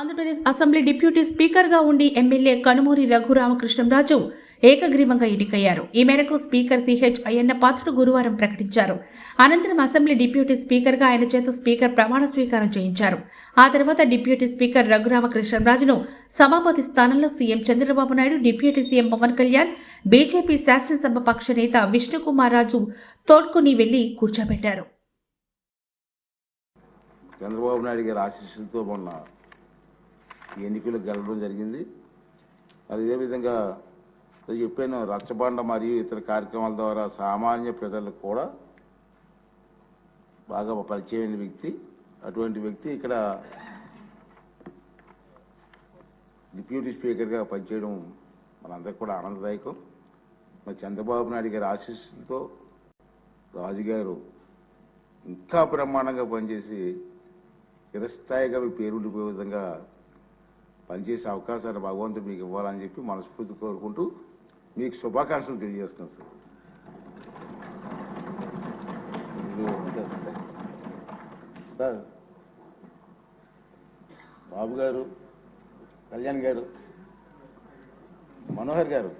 Andhra Pradesh assembly deputy స్పీకర్గా ఉండి MLA Kanumuri Raghurama Krishnam Raju ఏకగ్రీవంగా ఎన్నికయ్యారు. ఈ మేరకు స్పీకర్ సిహెచ్ అయ్యన్న పాత్రుడు గురువారం ప్రకటించారు. అనంతరం అసెంబ్లీ డిప్యూటీ స్పీకర్గా ఆయన చేత స్పీకర్ ప్రమాణ స్వీకారం చేయించారు. ఆ తర్వాత డిప్యూటీ స్పీకర్ రఘురామకృష్ణంరాజును సభాపతి స్థానంలో CM Chandrababu Naidu deputy CM Pawan Kalyan BJP శాసనసభ పక్ష నేత విష్ణుకుమార్ రాజు తోడ్కొని వెళ్ళి కూర్చోబెట్టారు. చంద్రబాబు నాయుడు గారి ఆశీస్సులతో మొన్న ఈ ఎన్నికలు గెలవడం జరిగింది. అదేవిధంగా విధంగా చెప్పాను రచ్చబండ మరియు ఇతర కార్యక్రమాల ద్వారా సామాన్య ప్రజలకు కూడా బాగా పరిచయమైన వ్యక్తి. అటువంటి వ్యక్తి ఇక్కడ డిప్యూటీ స్పీకర్గా పనిచేయడం మనందరికి కూడా ఆనందదాయకం. మరి చంద్రబాబు నాయుడు గారి ఆశీస్సులతో రాజుగారు ఇంకా బ్రహ్మాండంగా పనిచేసి చిరస్థాయిగా మీ పేరు ఉండిపోయే విధంగా పనిచేసే అవకాశాలు భగవంతుడు మీకు ఇవ్వాలని చెప్పి మనస్ఫూర్తి కోరుకుంటూ మీకు శుభాకాంక్షలు తెలియజేస్తున్నాను సార్. సార్ బాబు గారు కళ్యాణ్ గారు మనోహర్ గారు